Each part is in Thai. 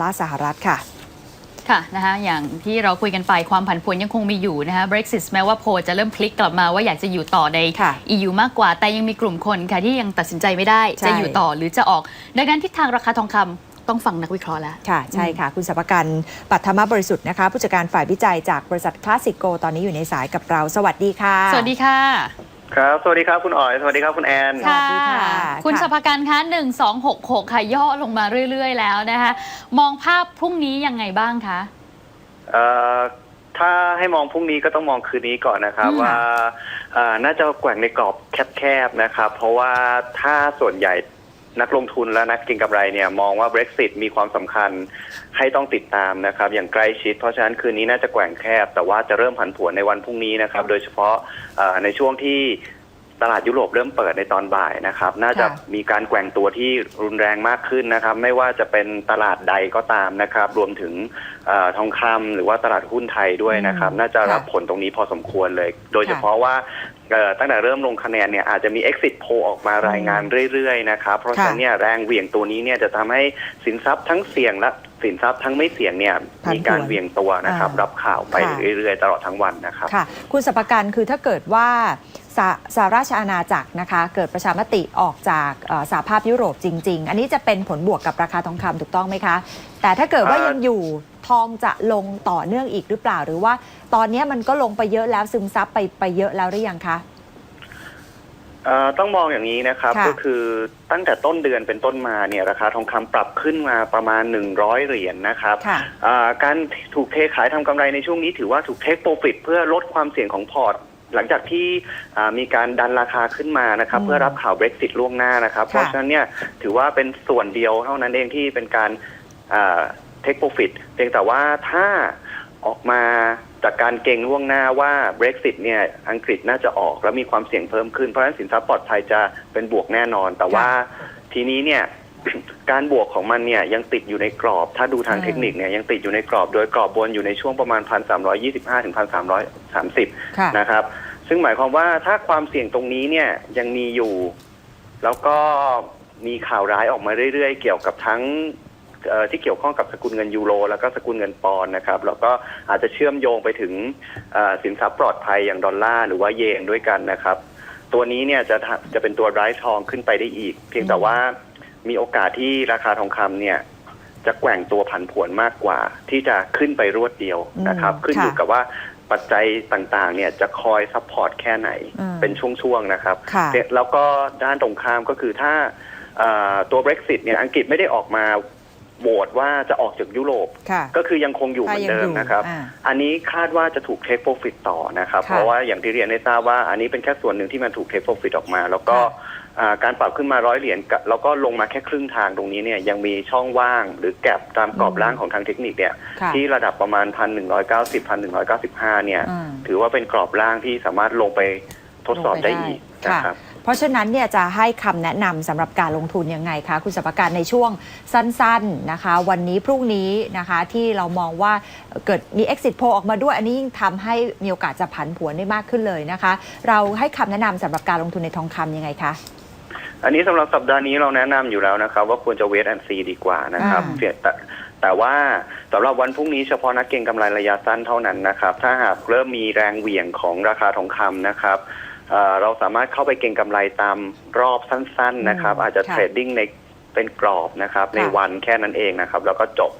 ลลาร์สหรัฐค่ะค่ะนะคะอย่างที่เราคุยกันไปความผันผวนยังคงมีอยู่นะคะ Brexit แม้ว่าโพลจะเริ่มพลิกกลับมาว่าอยากจะอยู่ต่อในค่ะ EU มากกว่า แต่ยังมีกลุ่มคนค่ะที่ยังตัดสินใจไม่ได้ใช่จะอยู่ต่อหรือจะออก ดังนั้นทิศทางราคาทองคำต้องฟังนักวิเคราะห์แล้ว ค่ะ ใช่ค่ะ คุณสัพกันปัทมบริสุทธิ์นะคะ ผู้จัดการฝ่ายวิจัยจากบริษัทคลาสสิกโก ตอนนี้อยู่ในสายกับเรา สวัสดีค่ะ สวัสดีค่ะ ครับ สวัสดีครับคุณอ๋อย สวัสดีครับคุณแอน สวัสดีค่ะคุณค่ะสภาการคะ1266 ค่ะย่อลงมาเรื่อย ๆ แล้วนะคะ มองภาพพรุ่งนี้ยังไงบ้างคะเอ่อถ้าให้มองพรุ่งนี้ก็ต้องมองคืนนี้ก่อนนะครับอืมว่าเอ่อน่าจะแกว่งในกรอบแคบๆนะครับ เพราะว่าถ้าส่วนใหญ่ นักลงทุนและนักเก็งกำไรเนี่ยมองว่า Brexit มีความสำคัญให้ต้องติดตามนะครับ อย่างใกล้ชิด เพราะฉะนั้นคืนนี้น่าจะแกว่งแคบ แต่ว่าจะเริ่มผันผวนในวันพรุ่งนี้นะครับ โดยเฉพาะในช่วงที่ ตลาดยุโรปเริ่มเปิดในตอนบ่ายนะครับ น่าจะค่ะมีการแกว่งตัวที่รุนแรงมากขึ้นนะครับ ไม่ว่าจะเป็นตลาดใดก็ตามนะครับ รวมถึงเออทองคำหรือว่าตลาดหุ้นไทยด้วยนะครับอืมน่าจะรับค่ะผลตรงนี้พอสมควรเลย โดยเฉพาะว่าเอ่อตั้งแต่เริ่มลงคะแนนเนี่ยอาจจะมี exit poll ออกมารายงานเรื่อยๆนะครับ เพราะฉะนั้นเนี่ยแรงเหวี่ยงตัวนี้เนี่ยจะทำให้สินทรัพย์ทั้งเสี่ยงและ สินทรัพย์ทั้งไม่เสี่ยงเนี่ยผันผวนมีการเหวี่ยงตัวนะครับ อ่ารัรับข่าวไปค่ะ เรื่อยๆ ตลอดทั้งวันนะครับ ค่ะ คุณสัพกันคือถ้าเกิดว่าสาสหราชอาณาจักรนะคะ เกิดประชามติออกจากเอ่อสหภาพยุโรปจริง ๆ อันนี้จะเป็นผลบวกกับราคาทองคำถูกต้องไหมคะ แต่ถ้าเกิดว่าเอ่อ ยังอยู่ทองจะลงต่อเนื่องอีกหรือเปล่าหรือว่า ตอนนี้มันก็ลงไปเยอะแล้วซึมซับไปไปเยอะแล้วหรือยังคะ เอ่อต้องมองอย่างนี้นะครับ ค่ะ ก็คือตั้งแต่ต้นเดือนเป็นต้นมาเนี่ยราคาทองคำปรับขึ้นมาประมาณ 100 เหรียญนะครับค่ะ อ่าการถูกเทขายทำกำไรในช่วงนี้ถือว่าถูกเทคโปรฟิตเพื่อลดความเสี่ยงของพอร์ต หลังจากที่อ่ามีการดันราคาขึ้นมานะครับ อืมเพื่อรับข่าว Brexit ล่วงหน้านะครับค่ะเพราะฉะนั้นเนี่ยถือว่าเป็นส่วนเดียวเท่านั้นเองที่เป็นการเทคโปรฟิตเพียงแต่ว่าถ้าออกมา จากการเก่งล่วงหน้าว่า Brexit เนี่ยอังกฤษน่าจะออกแล้วมีความเสี่ยงเพิ่มขึ้น เพราะฉะนั้นสินทรัพย์ปลอดภัยจะเป็นบวกแน่นอน แต่ว่าทีนี้เนี่ยการบวกของมันเนี่ยยังติดอยู่ในกรอบ ถ้าดูทางอืมเทคนิคเนี่ยยังติดอยู่ในกรอบ โดยกรอบบนอยู่ในช่วงประมาณ 1,325 ถึง 1,330ค่ะนะครับ ซึ่งหมายความว่าถ้าความเสี่ยงตรงนี้เนี่ยยังมีอยู่ แล้วก็มีข่าวร้ายออกมาเรื่อยๆ เกี่ยวกับทั้งเอ่อ ที่เกี่ยวข้องกับสกุลเงินยูโร แล้วก็สกุลเงินปอนด์นะครับแล้วก็อาจจะเชื่อมโยงไปถึงเอ่อสินทรัพย์ปลอดภัยอย่างดอลลาร์หรือว่าเยนด้วยกันนะครับ ตัวนี้เนี่ยจะทะจะเป็นตัวร้ายทองขึ้นไปได้อีก เพียงแต่ว่ามีโอกาสที่ราคาทองคำเนี่ยจะแกว่งตัวผันผวนมากกว่า ที่จะขึ้นไปรวดเดียวนะครับอืมขึ้นอยู่ค่ะกับว่าปัจจัยต่างๆ เนี่ยจะคอยซัพพอร์ตแค่ไหนอืมเป็นช่วงๆนะครับค่ะแล้วก็ด้านตรงข้ามก็คือถ้าเอ่อตัว Brexit เนี่ยอังกฤษไม่ได้ออกมา โหวตว่าจะออกจากยุโรป ค่ะ ก็คือยังคงอยู่เหมือนเดิมนะครับ อ่า อันนี้คาดว่าจะถูกเทคโปรฟิตต่อนะครับ ค่ะเพราะว่าอย่างที่เรียนได้ทราบว่าอันนี้เป็นแค่ส่วนหนึ่งที่มันถูกเทคโปรฟิตออกมา แล้วก็ค่ะอ่าการปรับขึ้นมาร้อยเหรียญกับแล้วก็ลงมาแค่ครึ่งทางตรงนี้เนี่ยยังมีช่องว่างหรือแกลบตามกรอบอืมล่างของทางเทคนิคเนี่ยค่ะที่ระดับประมาณ 1,190 1,195เนี่ย อืม ถือว่าเป็นกรอบล่างที่สามารถลงไปทดสอบได้อีกค่ะนะครับ เพราะฉะนั้นเนี่ยจะให้คำแนะนำสำหรับการลงทุนยังไงคะคุณสัปการในช่วงสั้นๆนะคะ วันนี้พรุ่งนี้นะคะที่เรามองว่าเกิดมี exit poll ออกมาด้วย อันนี้ยิ่งทำให้มีโอกาสจะผันผวนได้มากขึ้นเลยนะคะ เราให้คำแนะนำสำหรับการลงทุนในทองคำยังไงคะอันนี้สำหรับสัปดาห์นี้เราแนะนำอยู่แล้วนะครับ ว่าควรจะเวทแอนซีดีกว่านะครับอ่าเพียงแต่แต่ว่าสำหรับวันพรุ่งนี้เฉพาะนักเก็งกำไรระยะสั้นเท่านั้นนะครับ ถ้าหากเริ่มมีแรงเหวี่ยงของราคาทองคำนะครับ เอ่อเราสามารถเข้าไปเก็งกำไรตามรอบสั้น ๆนะครับอืมอาจจะค่ะเทรดดิ้งในเป็นกรอบนะครับค่ะในวันแค่นั้นเองนะครับ แล้วก็จบ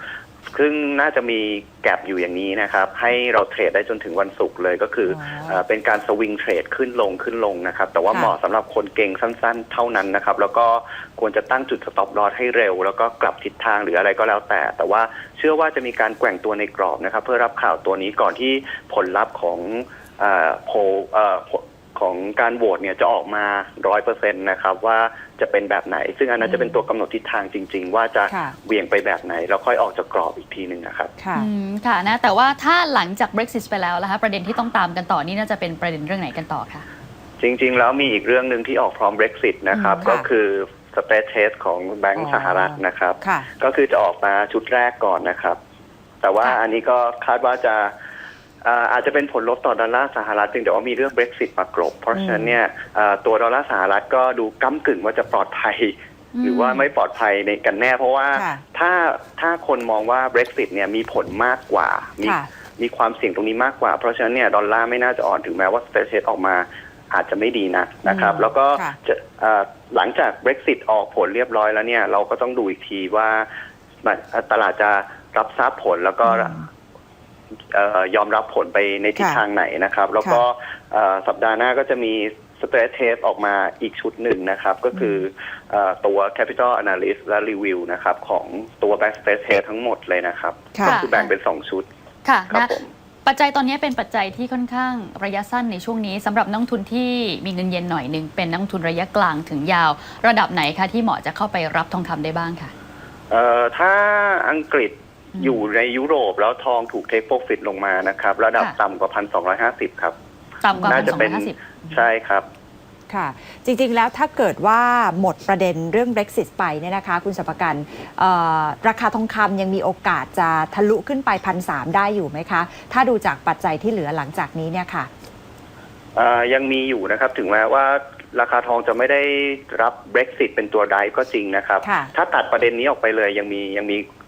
ซึ่งน่าจะมีแกลบอยู่อย่างนี้นะครับ ให้เราเทรดได้จนถึงวันศุกร์เลยก็คือออเอ่อเป็นการสวิงเทรดขึ้นลงขึ้นลงนะครับ แต่ว่าค่ะเหมาะสำหรับคนเก่งสั้นๆ เท่านั้นนะครับ แล้วก็ควรจะตั้งจุดสต็อปลอสให้เร็ว แล้วก็กลับทิศทางหรืออะไรก็แล้วแต่ แต่ว่าเชื่อว่าจะมีการแกว่งตัวในกรอบนะครับ เพื่อรับข่าวตัวนี้ก่อนที่ผลลัพธ์ของเอ่อโพลเอ่อ ของการโหวตเนี่ยจะออกมาร้อยเปอร์เซ็นต์นะครับว่าจะเป็นแบบไหน ซึ่งอันนั้นจะเป็นตัวกำหนดทิศทางจริง ๆ ว่าจะค่ะเหวี่ยงไปแบบไหน แล้วค่อยออกจากกรอบอีกทีหนึ่งนะครับค่ะอืมค่ะนะแต่ว่าถ้าหลังจาก Brexit ไปแล้วนะคะประเด็นที่ต้องตามกันต่อนี่น่าจะเป็นประเด็นเรื่องไหนกันต่อคะจริง ๆ แล้วมีอีกเรื่องหนึ่งที่ออกพร้อม Brexit นะครับอืมค่ะก็คือสเต t เทสของแบงอ๋ก์อสหรัฐนะครับค่ะก็คือจะออกมาชุดแรกก่อนนะครับ แต่ว่าค่ะอันนี้ก็คาดว่าจะ อ่าอาจจะเป็นผลลบต่อดอลลาร์สหรัฐเพียงแต่ว่ามีเรื่อง Brexit มากรบ เพราะฉะนั้นเนี่ยอ่าตัวดอลลาร์สหรัฐก็ดูก้ากึ่งว่าจะปลอดภัย หรือว่าไม่ปลอดภัยในกันแน่ เพราะว่าค่ะถ้าถ้าคนมองว่า Brexit เนี่ยมีผลมากกว่ามีค่ะมีความเสี่ยงตรงนี้มากกว่า เพราะฉะนั้นเนี่ยดอลลาร์ไม่น่าจะอ่อนถึงแม้ว่าสเตทเออกมาอาจจะไม่ดีนะนะครับอืมแล้วก็ค่ะจะเอ่อหลังจาก Brexit ออกผลเรียบร้อยแล้วเนี่ย เราก็ต้องดูอีกทีว่าตลาดจะรับทราบผลแล้วก็อืมเอ่อ ยอมรับผลไปในทิศค่ะทางไหนนะครับ แล้วก็เอ่อสัปดาห์หน้าก็จะมี stress test ออกมาอีกชุดหนึ่งนะครับ ก็คือเอ่อตัว capital analyst และ review นะครับ ของตัว back stress test ทั้งหมดเลยนะครับค่ะก็คือแบ่งเป็น 2 ชุด ค่ะครับนะผมปัจจัยตอนนี้เป็นปัจจัยที่ค่อนข้างระยะสั้นในช่วงนี้สำหรับนักลงทุนที่มีเงินเย็นหน่อยหนึ่งเป็นนักลงทุนระยะกลางถึงยาว ระดับไหนคะที่เหมาะจะเข้าไปรับทองคำได้บ้างค่ะเอ่อถ้าอังกฤษ อืมอยู่ในยุโรปแล้วทองถูก take profit ลงมานะครับ ระดับค่ะ ต่ำกว่า1,250ครับ ต่ำกว่าน่าพันจะสองเป็ร้นอยห้าสิบใช่ครับ ค่ะ จริงๆ แล้วถ้าเกิดว่าหมดประเด็นเรื่อง Brexit ไปเนี่ยนะคะ คุณสัปกันเอ่อราคาทองคำยังมีโอกาสจะทะลุขึ้นไปพันสได้อยู่ไหมคะ ถ้าดูจากปัจจัยที่เหลือหลังจากนี้เนี่ยค่ะ เอ่อยังมีอยู่นะครับถึงแม้ว่าราคาทองจะไม่ได้รับ Brexit เป็นตัวไดฟ์ก็จริงนะครับ ค่ะ ถ้าตัดประเด็นนี้ออกไปเลยยังมียังมีเอ่อ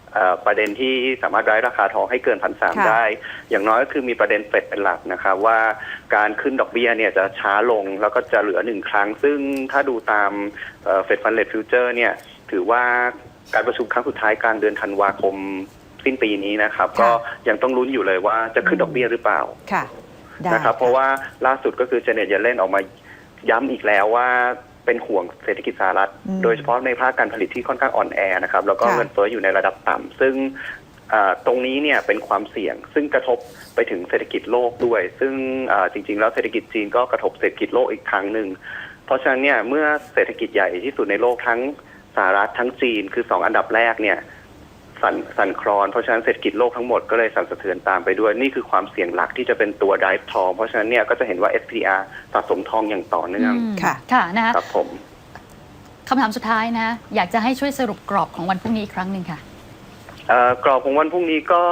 ประเด็นที่สามารถไดฟ์ราคาทองให้เกินพันสามค่ะได้ อย่างน้อยก็คือมีประเด็นเฟดเป็นหลักนะครับว่าการขึ้นดอกเบี้ยเนี่ยจะช้าลงแล้วก็จะเหลือหนึ่งครั้ง ซึ่งถ้าดูตามเฟดฟันเล t ฟิวเจอร์เนี่ยถือว่าการประชุมครั้งสุดท้ายกลางเดือนธันวาคมสิ้นปีนี้นะครับค่ะก็ยังต้องลุ้นอยู่เลยว่าจะขึ้นดอกเบี้ยหรือเปล่าค่ะได้นะครับเพราะว่าล่าสุดก็คือเจเน็ตเยเลนออกมาย้ำอีกแล้วว่า เป็นห่วงเศรษฐกิจสหรัฐอืมโดยเฉพาะในภาคการผลิตที่ค่อนข้างอ่อนแอนะครับแล้วก็ค่ะเงินเฟ้ออยู่ในระดับต่ำซึ่งอ่าตรงนี้เนี่ยเป็นความเสี่ยง ซึ่งกระทบไปถึงเศรษฐกิจโลกด้วย ซึ่งอ่าจริง ๆ แล้วเศรษฐกิจจีนก็กระทบเศรษฐกิจโลกอีกครั้งหนึ่ง เพราะฉะนั้นเนี่ยเมื่อเศรษฐกิจใหญ่ที่สุดในโลกทั้งสหรัฐทั้งจีนคือสองอันดับแรกเนี่ย สั่นสั่นคลอน เพราะฉะนั้นเศรษฐกิจโลกทั้งหมดก็เลยสั่นสะเทือนตามไปด้วย นี่คือความเสี่ยงหลักที่จะเป็นตัวไดฟ์ทอง เพราะฉะนั้นเนี่ยก็จะเห็นว่า SPR สะสมทองอย่างต่อเนื่องอืมค่ะค่ะนะคะครับผมคำถามสุดท้ายนะ อยากจะให้ช่วยสรุปกรอบของวันพรุ่งนี้อีกครั้งหนึ่งค่ะเอ่อกรอบของวันพรุ่งนี้ก็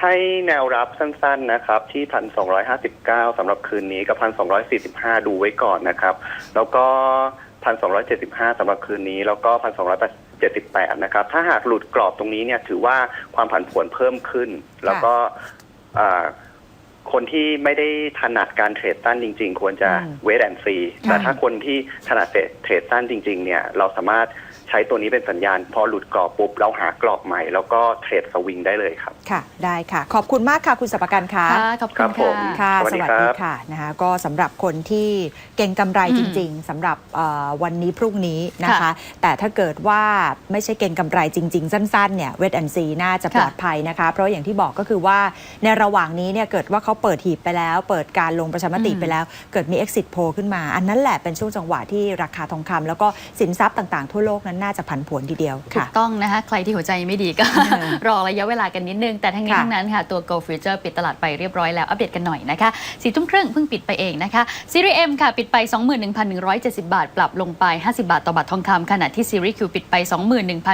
ให้แนวรับสั้นๆนะครับที่พันสองร้อยห้าสิบเก้าสำหรับคืนนี้กับพันสองร้อยสี่สิบห้าดูไว้ก่อนนะครับ แล้วก็พันสองร้อยเจ็ดสิบห้าสำหรับคืนนี้ แล้วก็พันสองร้อยเจ็ดสิบแปด นะครับ ถ้าหากหลุดกรอบตรงนี้เนี่ยถือว่าความผันผวนเพิ่มขึ้น แล้วก็อ่าคนที่ไม่ได้ถนัดการเทรดสั้นจริง ๆ ควรจะอืมเวทแอนซีแต่ถ้าคนที่ถนัดเทรดสั้นจริง ๆ เนี่ย เราสามารถ ใช้ตัวนี้เป็นสัญญาณ พอหลุดกรอบปุ๊บเราหากรอบใหม่ แล้วก็เทรดสวิงได้เลยครับ ค่ะ ได้ค่ะ ขอบคุณมากค่ะคุณสัปกันค่ะค่ะ ขอบครัคุณบผมค่ะค่ะ สวัสสดีวัสครัดีบค่ะนะคะก็สำหรับคนที่เก่งกำไรอืมจริง ๆสำหรับเอ่อวันนี้พรุ่งนี้นะคะค่ะแต่ถ้าเกิดว่าไม่ใช่เก่งกำไรจริง ๆ สั้นๆเนี่ยเวทแอนซีน่าจะค่ะปลอดภัยนะคะ เพราะอย่างที่บอกก็คือว่าในระหว่างนี้เนี่ยเกิดว่าเขาเปิดหีบไปแล้ว เปิดการลงประชามติอืมไปแล้ว เกิดมี exit poll ขึ้นมา อันนั้นแหละเป็นช่วงจังหวะที่ราคาทองคำแล้วก็สินทรัพย์ต่างๆทั่วโลกนั้นน่าจะผันผวนทีเดียวถูค่ะ กต้องนะคะ ใครที่หัวใจไม่ดีก็เออรอระยะเวลากันนิดนึง แต่ทั้งนี้ค่ะ ทั้งนั้นค่ะ ตัว Go Future ปิดตลาดไปเรียบร้อยแล้ว อัปเดตกันหน่อยนะคะสี่ทุ่มครึ่งเพิ่งปิดไปเองนะคะซีรีส์ M ค่ะ ปิดไป 21,170 บาท ปรับลงไป 50 บาทต่อบาททองคำขณะที่ซีรีส์ Q ปิดไป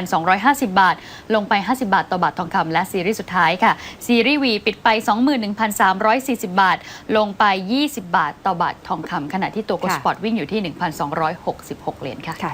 21,250 บาท ลงไป 50 บาทต่อบาททองคำและซีรีส์สุดท้ายค่ะซีรีส์ V ปิดไป 21,340 บาท ลงไป 20 บาทต่อบาททองคำขณะที่ตัว Go ค่ะ Sport วิ่งอยู่ที่ 1,266 เหรียญค่ะ ค่ะ